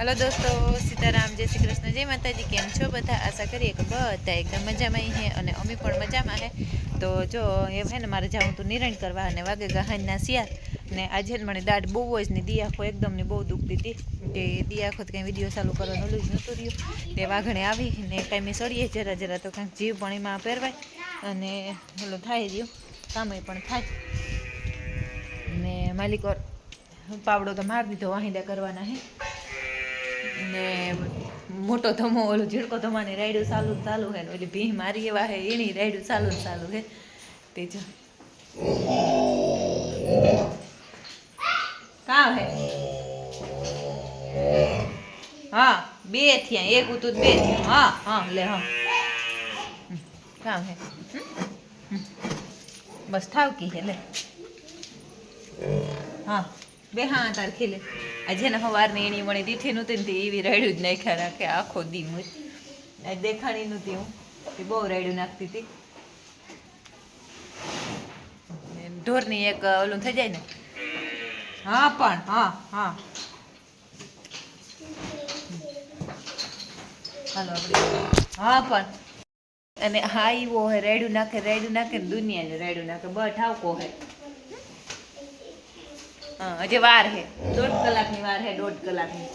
Hello દોસ્તો, સીતારામ, જય શ્રી કૃષ્ણ, જય માતાજી, કેમ છો? બધા આશા કરીએ કે બધા એકદમ મજામાં હે અને અમે પણ મજામાં હે. તો જો, એ હે ને, મારે જાઉં તું નિરણ કરવા અને વાગે ગહાનના શિયાર ને આજે મને દાઢ બહુ જ ને દિયાખો એકદમ ને બહુ દુખતી હતી કે દિયાખો કંઈ વીડિયો ચાલુ કરવાનું જ નહોતું રહ્યું. તે વાઘણે આવી ને કાંઈ મેં સળીએ જરા જરા તો કાંઈક જીવ પણ એમાં પહેરવાય. અને ઓલું થાય રહ્યું. કામે પણ થાય. ને માલિકો પાવડો તો મારી દીધો, વાહિંદા કરવાના હે. ને મોટો ધમો, ઓલો ઝીણકો ધમાની રાયડું ચાલુ ચાલુ હે ને ઓલી ભીહ મારી એવા હે, એની રાયડું ચાલુ ચાલુ હે. તે જો. કાં હે? હા, બે થયા, એક ઉતું બે થયા. હા હા, લે, હા. કામ હે. બસ થાવ કી હે, લે. હા. બે હા, તાર ખીલે. આજે ને સવારની એની મળી દીઠી નહોતી ને તે એવી રાયડું જ નાખ્યા રાખે, આખો દી મુજ આજ દેખાણી નહોતી હું, એ બહુ રાયડું નાખતી હતી. ઢોરની એક, ઓલું થઈ જાય ને? હા, પણ, હા હા. હાલો હા, પણ. અને હા એવો હે રેડું નાખે રેડું નાખે ને દુનિયા રેડું નાખે બ આવકો હે હા. હજી વાર હે. દોઢ કલાકની વાર હે, દોઢ કલાકની.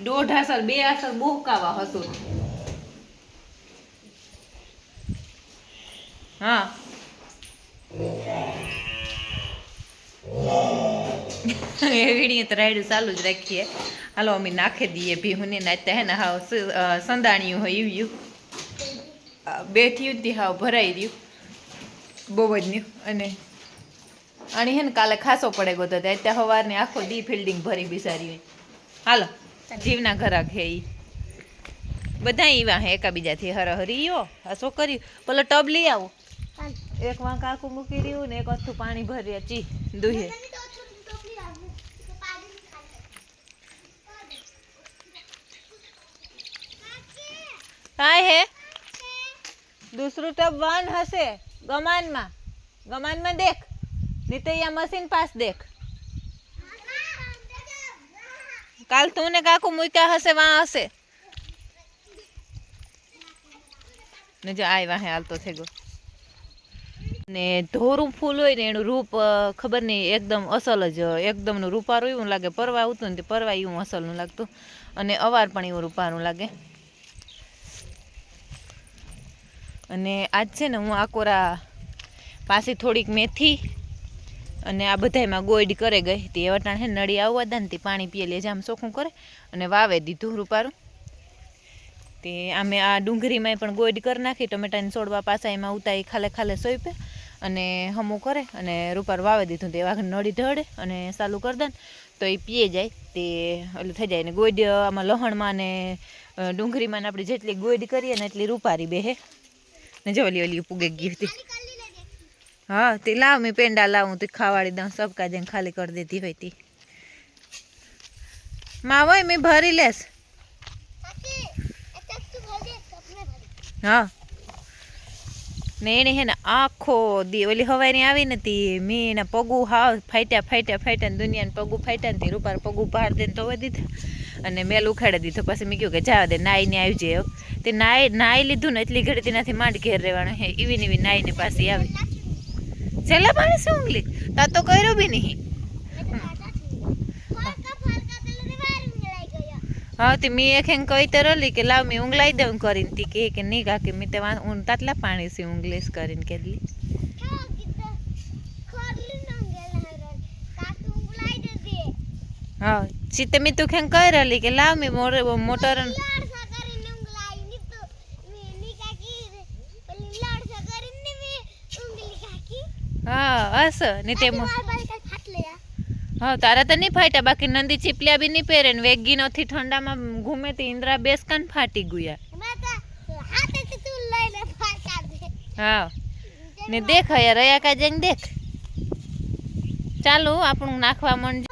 દોઢ આસર, બે આસર બોહકાવા હસો હા. એવી તો રાયડું ચાલુ જ રાખીએ. હાલો, અમે નાખી દઈએ ભીહુની નાચતા હે ને હા સ- હોય એવું. બેઠી હતી હાવ ભરાઈ રહ્યું. બહુ જ ન્યુ અને આની હે ને કાલે ખાસો પડે ગયો તો ત્યાં સવારને આખો દી ફિલ્ડિંગ ભરી બિસારી હોય. હાલો, જીવના ઘરાક હે એ બધા એવા હે, એકાબીજાથી હરહરી યો આ કર્યું પેલો ટબ લઈ આવો. એક વાં કાકુ મૂકી રહ્યું ને એક અથું પાણી ભરી ચી, દુહે. કાંઈ હે. દૂસરું તો વન હશે, ગમાનમાં. ગમાનમાં દેખ. નહીં તો અહીંયા મશીન પાસ દેખ. કાલ તું ને કાકુ મૂક્યા હશે, વાં હશે. ને જો આય વાહે હાલતો થઈ ગયો. ને ધોરું ફૂલ હોય ને એનું રૂપ ખબર નહીં, એકદમ અસલ જ એકદમનું રૂપારું એવું લાગે. પરવા આવતું ને તે પરવા એવું અસલનું લાગતું. અને અવાર પણ એવું રૂપારું લાગે. અને આજ છે ને હું આકોરા પાસે થોડીક મેથી અને આ બધામાં ગોઈડ કરે ગઈ તે વટાણ હે નળી આવવા દે ને તે પાણી પીએ લે જામ ચોખ્ખું કરે અને વાવે દીધું રૂપારું. તે આમે આ ડુંગળીમાં પણ ગોઈડ કરી નાખી, ટમેટાની છોડવા પાછા એમાં ઉતારી ખાલે ખાલે સોંપે અને હમું કરે અને રૂપાર વાવે દીધું. તે વાઘ નળી ઢળે અને ચાલુ કરી દે તો એ પીએ જાય. તે ઓલું થઈ જાય ને ગોઈડ આમાં લહણમાં ને ડુંગળીમાં આપણે જેટલી ગોઈડ કરીએ ને એટલી રૂપારી બેહે. ને જો ઓલી ઓલી પૂગે ગઈ હતી. હા તે લાવ મેં પેંડા લાવું તું ખાવાડી દઉં સબકા જેમ ખાલી કરી દેતી હોય તી. માં હોય મેં ભરી લેસ હા. ને એને હે ને આખો દી ઓલી હવારી આવી ને તી મેં એના પગું હાવ ફાટ્યા ફાટ્યા ફાટ્યા ને દુનિયાને પગું ફાટ્યા ને રૂપાર પગું બહાર દે તો દીધા અને મેલ ઉખાડી દીધો. પછી મેં કહ્યું કે જાવ દે, નાઈને આવી જાય તે નાઈ નાઈ લીધું ને એટલી ઘડી તેનાથી માંડ ઘેર રહેવાનું હે. એવી ને એવી નાઈને પાસે આવી. છેલ્લા પાણી શું ઊંઘલી? તા તો કર્યો બી નહીં. હા, તે મેં એક હેંગ કહી તો કે લાવ મેં ઊંઘલાઈ દઉં કરીને. તી કે કે નહીં કાકે, મેં તે ઊન તાટલા પાણી સી ઊંઘલેસ કરીને. કેદલી હા. સીતે મેં તું ખેંગ કહી રલી કે લાવ મેં મોટર હા હસ ને તે હા તારા તો નહીં ફાટ્યા બાકી નંદી ચીપલિયા બી નહીં પહેરે ને વેગી નથી ઠંડામાં ઘૂમે તે ઇન્દ્રા બેસ કાન ફાટી ગયા હા ને દેખ યાર રહ્યા કા જઈને દેખ ચાલો આપણું નાખવા મન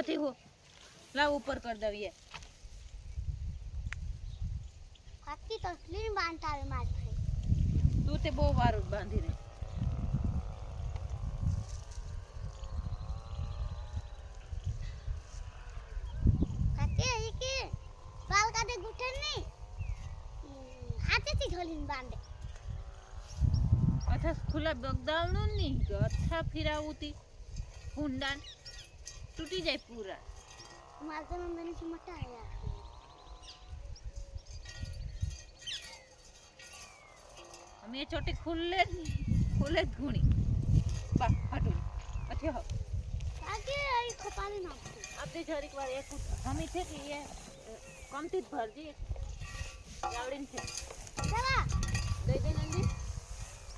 અથી હો લાવ ઉપર કર દઈએ કાકી તસલીન બાંધતા આવે મારે તું તે બહુ વારું બાંધી દે કાકી અહીં કે? બાલ કાઢે ગુઠે નહીં. હાથેથી ઢોલીને બાંધે. અથા ખુલ્લા બગદાવનું નહીં અથા ફિરાવુતી હુંડાન તૂટી જાય પૂરા. મારે તો મમ્મીને શું મટા આવ્યા અમે ચોટી ખુલ્લે ખુલ્લે જ ઘૂણી બા હટું અઠે હો આગે આઈ ખપાલી નાખતો આપણે જરીક વાર એક હમી છે કે એ કમતી ભરજી. ગાવડીન છે. ચાલા. દઈ દે નંદી.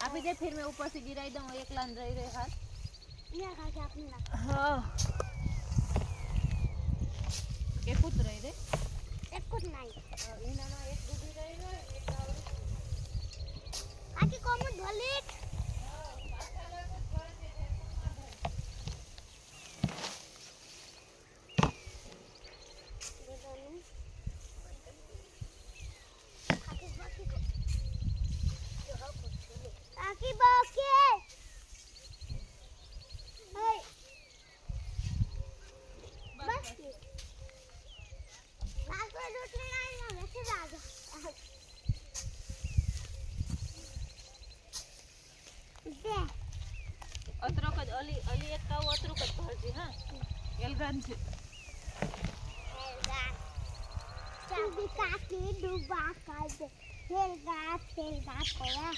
આપી દે ફિર મેં ઉપરથી ગિરાઈ દઉં એકલા રહી રહી હાથ અહીંયા કાકી આપણે નાખ હા એક જ રહી દે એક જ નહીં એનામાં એક ડૂબી રહી રહ્યો એક આવડી કાકી કોમ જ ભલે કાકી બાકે હે બસ નાસ્તો રોટલી લાવીને મેસેજ આવ્યો દે અતરોક જ અલી અલી એક કાવ અતરોક જ ભરજી હા? એલગાન છે. ચાંદી કાકી ડૂબા કાઢે હેલગા હેલગા કોયા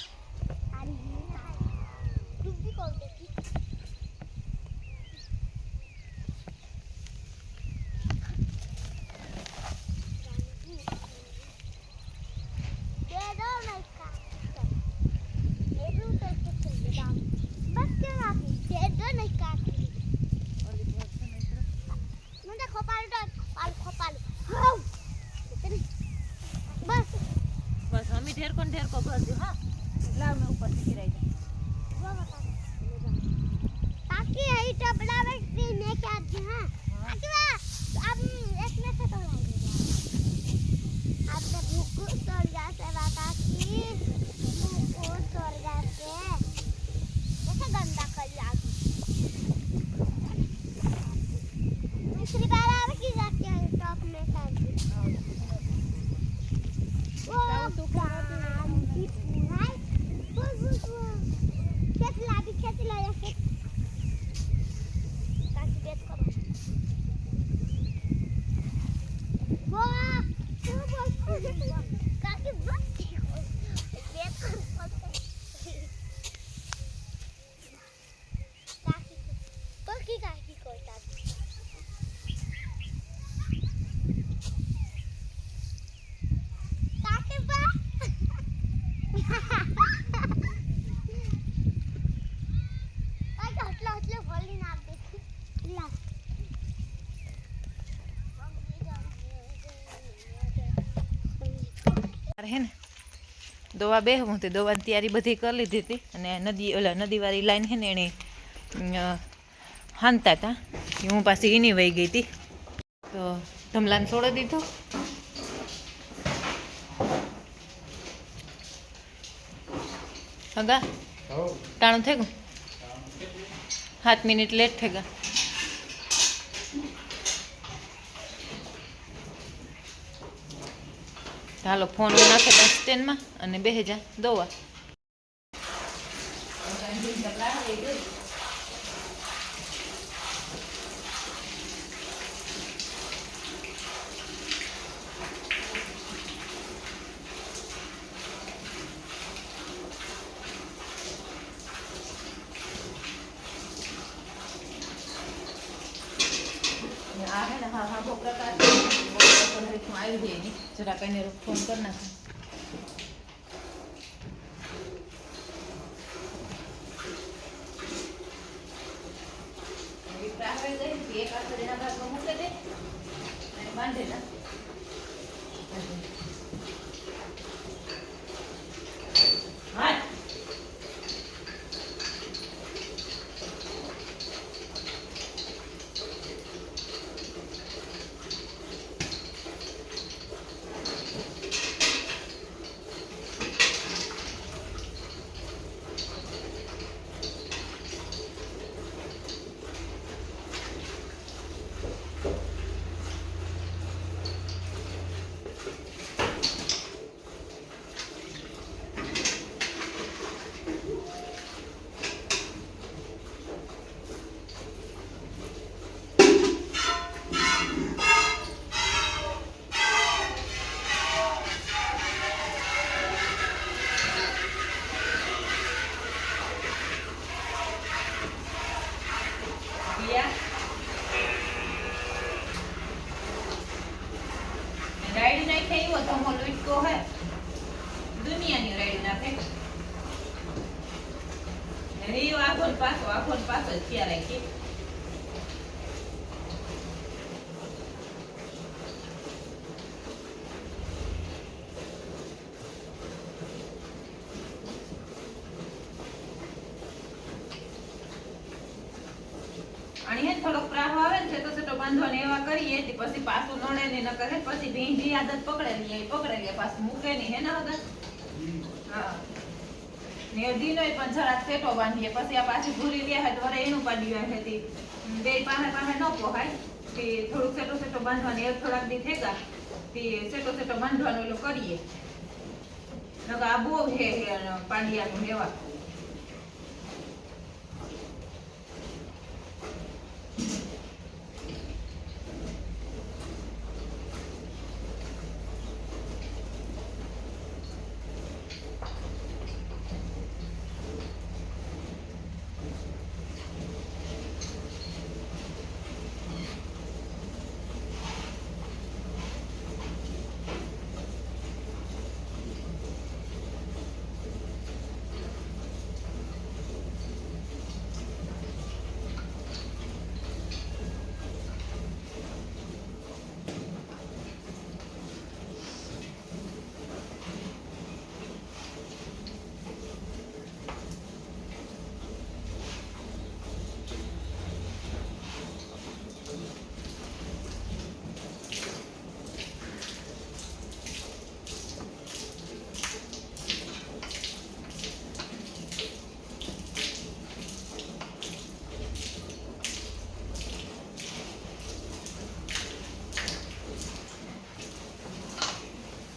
હે ને દોવા બેહવું તે દવાની તૈયારી બધી કરી લીધી હતી અને નદી ઓલા નદીવાળી લાઈન છે ને એણે હાંતા હતા હું પાછી એની વહી ગઈ હતી. તો ધમલાને છોડી દીધો. હગા? ટાણું થઈ ગયું? સાત મિનિટ લેટ થઈ ગયા. હાલો ફોન નાખે બસ સ્ટેન્ડમાં અને બે જા દોવા. આ હે ને હા હા ભોગરા કાઢી આવી જાય ને જરા કઈને ફોન કરી નાખે એક આસળીના ભાગમાં મૂકી દે અને બાંધેલા હાલ પિયા રાઈડ નાખે એવો ધમો લૂટકો હે દુનિયાની રાઈડ નાખે એ આખો ને પાછો આખો ને પાછો જ થયા રાખી અને હે ને થોડોક પ્રાહ આવે ને સેતો સેતો બાંધવાને એવા કરીએ તે પછી પાછું નડે ને ન કરે પછી ભીંડી આદત પકડેલી એ પકડેલી પાછું મૂકે નહીં હે ને વગર હા. ને દીનો પણ જરાક સેટો બાંધીએ, પછી આ પાછી ભૂરી લે તો વરે એનું પાડ્યું હે હતી બે પાસે પાસે ન પોહાય. તે થોડુંક સેટો સેટો બાંધવાની, એક થોડાક દી થેગા તે સેટો સેટો બાંધવાનું એલો કરીએ. નકર આ બહુ હે પાડિયાનું હેવા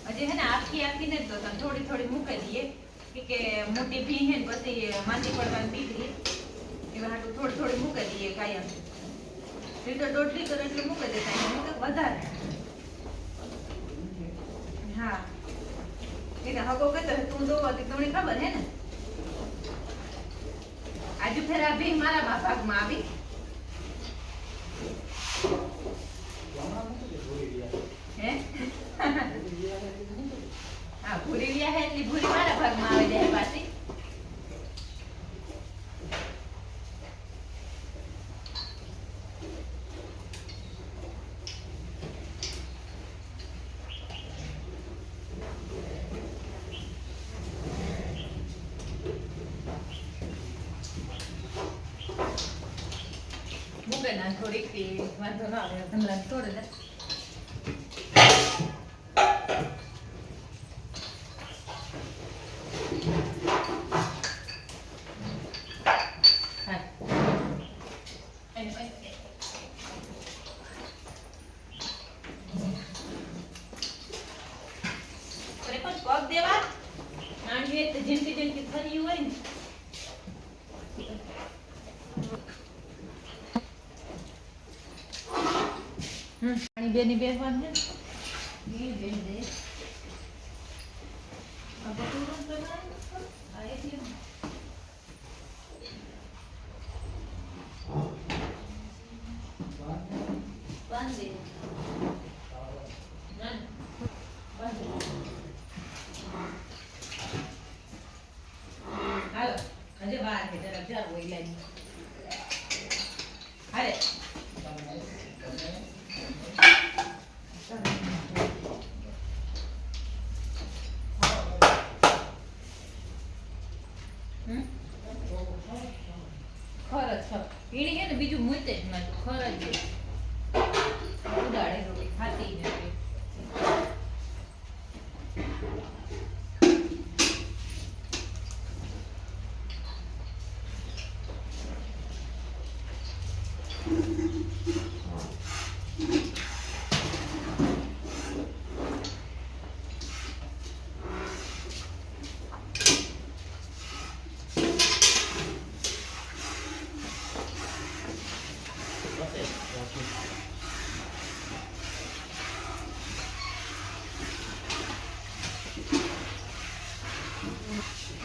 હજી હે ને આખી આખી ને તો થોડી થોડી મૂકી દઈએ. કે મોટી ભી હે પછી માંદી પડવાની રહે એવા હાટું થોડી થોડી મૂકી દઈએ કાયમ. તો દોઢ લીટર એટલે મૂકી દેતા હોય, વધારે. હા. એને હગો કહેતો તું તો તમને ખબર હે ને? આજુ ફેર ભી મારા ભાગમાં આવી હે હા ભૂરી રહ્યા હે એટલી ભૂરી મારા ભાગમાં આવી જાય પાછી મૂકે ના થોડીક તી વાંધો ના આવે ધમલા તોડે ને હા. એમ, એમ, એમ. અરે પણ પગ દેવા નાની એક જીમતી જીમતી ફરી હોય ને બેની બેસવાનું છે ને એ બેન દે આ બધું રસ બનાવ્યું? આ એકલી? બાંધ દે. ના, બાંધ દે. હાલો હજી વાર છે જરાક જાર હોય લાગી હાલે હમ? ખર જ ખર ઈણી હે ને બીજું મૂતે જ માં ખર જ છે. ઉડાડે રોટી ખાતી જ નથી.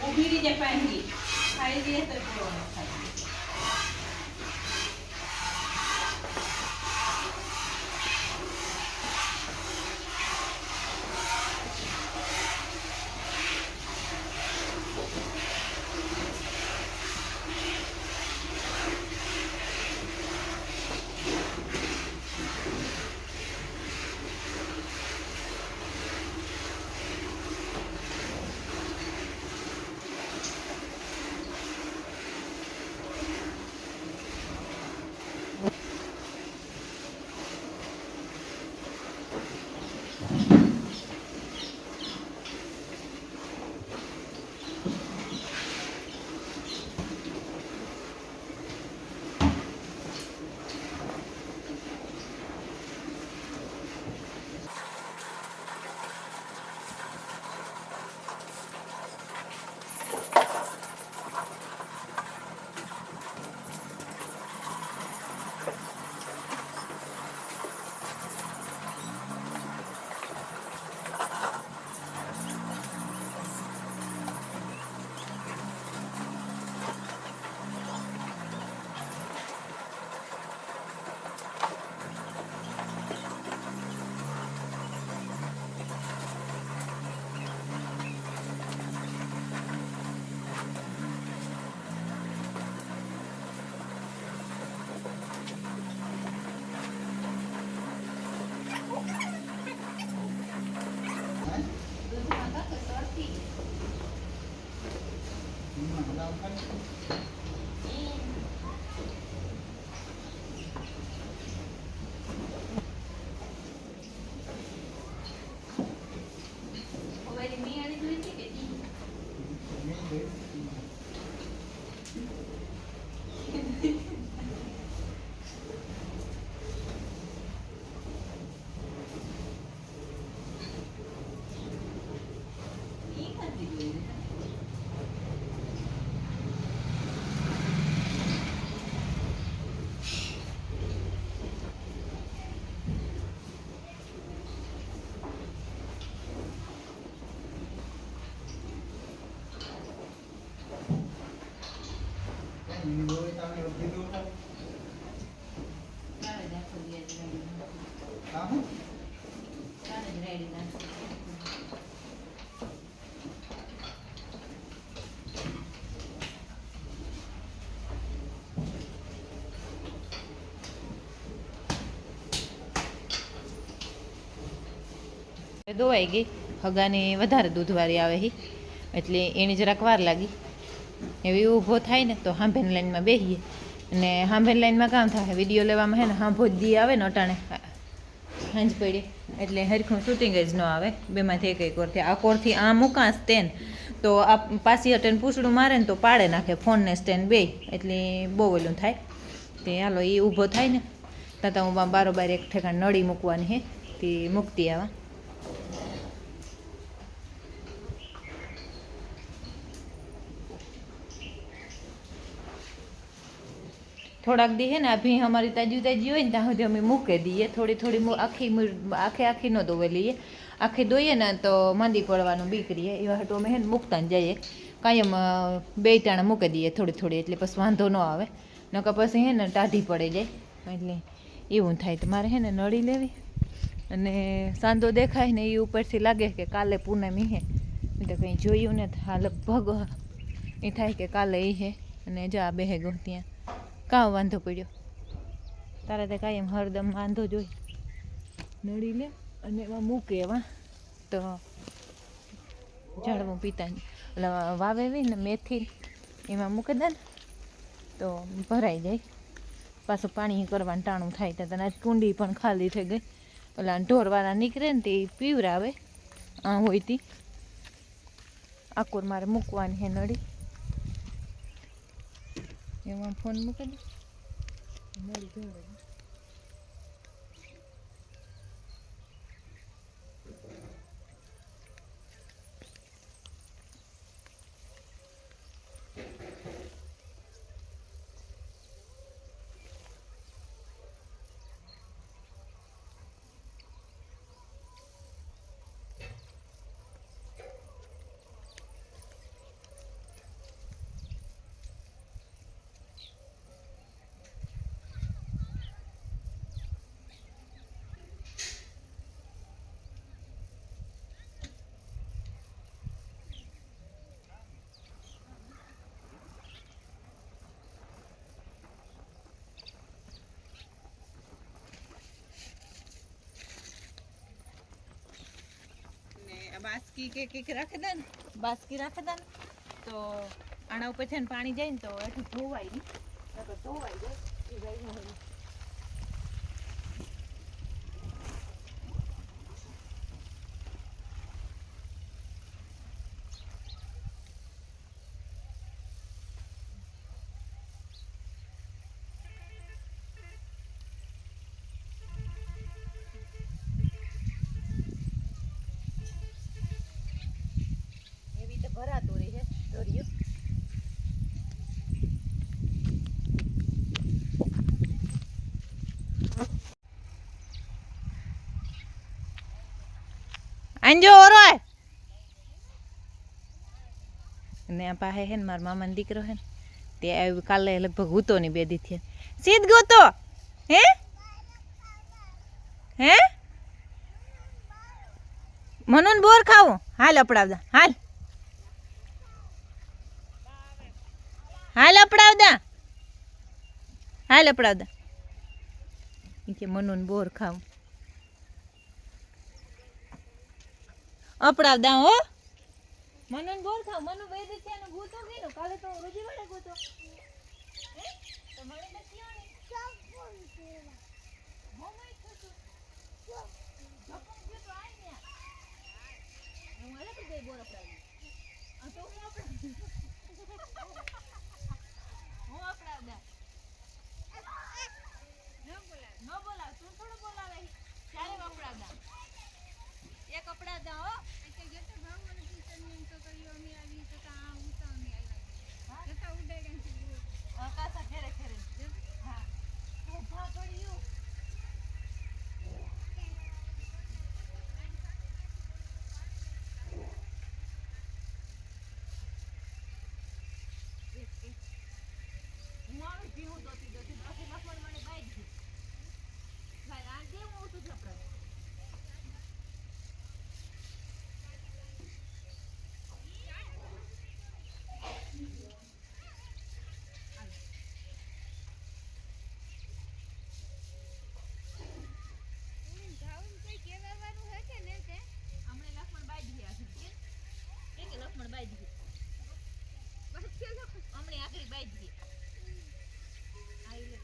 ઊભી રહી જાય પાંજી ખાઈ લઈએ તો પૂરો ન થાય દોવાઈ ગઈ. હગાની વધારે દૂધવાળી આવે હી. એટલે એની જરાક વાર લાગી. એવી ઊભો થાય ને તો હાંભેન લાઈનમાં બેસીએ અને હાંભેન લાઈનમાં કામ થાય? વીડિયો લેવામાં હે ને હાંભો જ દી આવે ને અટાણે. હાંજ પડી. એટલે હરખું શૂટિંગ જ ન આવે. બેમાંથી એક એક કોરથી આ કોરથી આ મૂકાશ તેન તો આ પાછી અટેન પૂછડું મારે ને તો પાડે નાખે. ફોનને સ્ટેન્ડ બે એટલે બહુ ઓલું થાય. તે હાલો એ ઊભો થાય ને. ત્યાં હું બારોબાર એક ઠેકાણ નળી મૂકવાની હે. તે મૂકતી આવા. થોડાક દી હે ને ભીં અમારી તાજી તાજી હોય ને ત્યાં સુધી અમે મૂકે દઈએ. થોડી થોડી આખી આખે આખી ન દોવે લઈએ. આખી દોઈએ ને તો માંદી પડવાનું બીક રહીએ. એવા હાટુ અમે હે ને મૂકતા જઈએ. કાયમ બે ટાણા મૂકી દઈએ થોડી થોડી એટલે પછી વાંધો ન આવે. નકર પછી હે ને ટાઢી પડે જાય. એટલે એવું થાય. તો મારે હે ને નળી લેવી. અને સાંધો દેખાય ને એ ઉપરથી લાગે કે કાલે પૂનમી હે. તો કંઈ જોયું ને હા, લગભગ એ થાય કે કાલે એ હે. અને જા બેહે ગો ત્યાં. કાં વાંધો પડ્યો. તારે તે કાંઈ એમ હરદમ વાંધો જોઈ નડી લે અને એમાં મૂકે એમાં તો ઝાડવું પીતાની. એટલે વાવેવી ને મેથી એમાં મૂકી દે ને, તો ભરાઈ જાય. પાછું પાણી કરવાનું ટાણું થાય તો તને કુંડી પણ ખાલી થઈ ગઈ. ઓલા ઢોરવાળા નીકળે ને તે પીવરાવે. આ હોય તી. આકુર મારે મૂકવાની હે નળી. એમાં ફોન મૂકી દે મળી ઢોરે. ને આ બાસ્કી કે કંઈક રાખી દે ને, બાસ્કી રાખી દે ને, તો આના ઉપર છે ને પાણી જાય ને તો એથી ધોવાય નહીં. નકર ધોવાઈ જાય, એ જાય આંજો ઓરોય ને આ પાસે હે ને મારા મામાનો દીકરો હે ને, તે કાલે લગભગ હૂતો ની બે દી થયા સીધ ગોતો હે? હે? મનોન બોર ખાવું. હાલ અપડાવદા, હાલ. હાલ અપડાવદા. હાલ અપડાવદા. કે મનોન બોર ખાવું. અપડાવદા હો. મનન બોર ખાવ, મનુ બે દી છે ગોતો ગેનો કાલે તો રોજી વડે ગોતો. તો મને નથી બોલ ચોપન કેવા મોમાઈ થતું. બપોર ગયો તો આઈ ને હું હાલે તો બે ಬೇಡ હમણે આખરી બાઈ દીધી આવી લે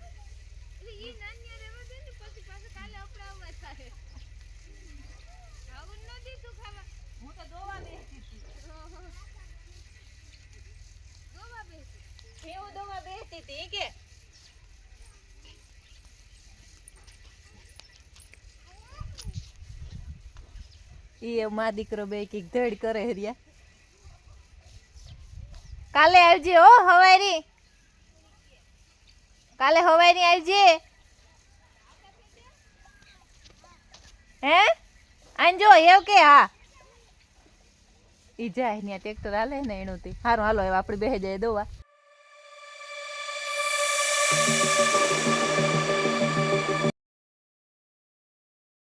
હું તો દોવા બેસતી હતી હું દોવા બેસતી હતી કે એ મા દીકરો બે કીક ધડ કરે હરિયા કાલે આવજે હો, હવારી. કાલે હવારી આવજે. હે? આંજો એવું કે હા. ઈ જાય ને ટ્રેક્ટર હાલે ને એનું થી સારું હાલો, હવે આપણે બેસી જાય દોવા.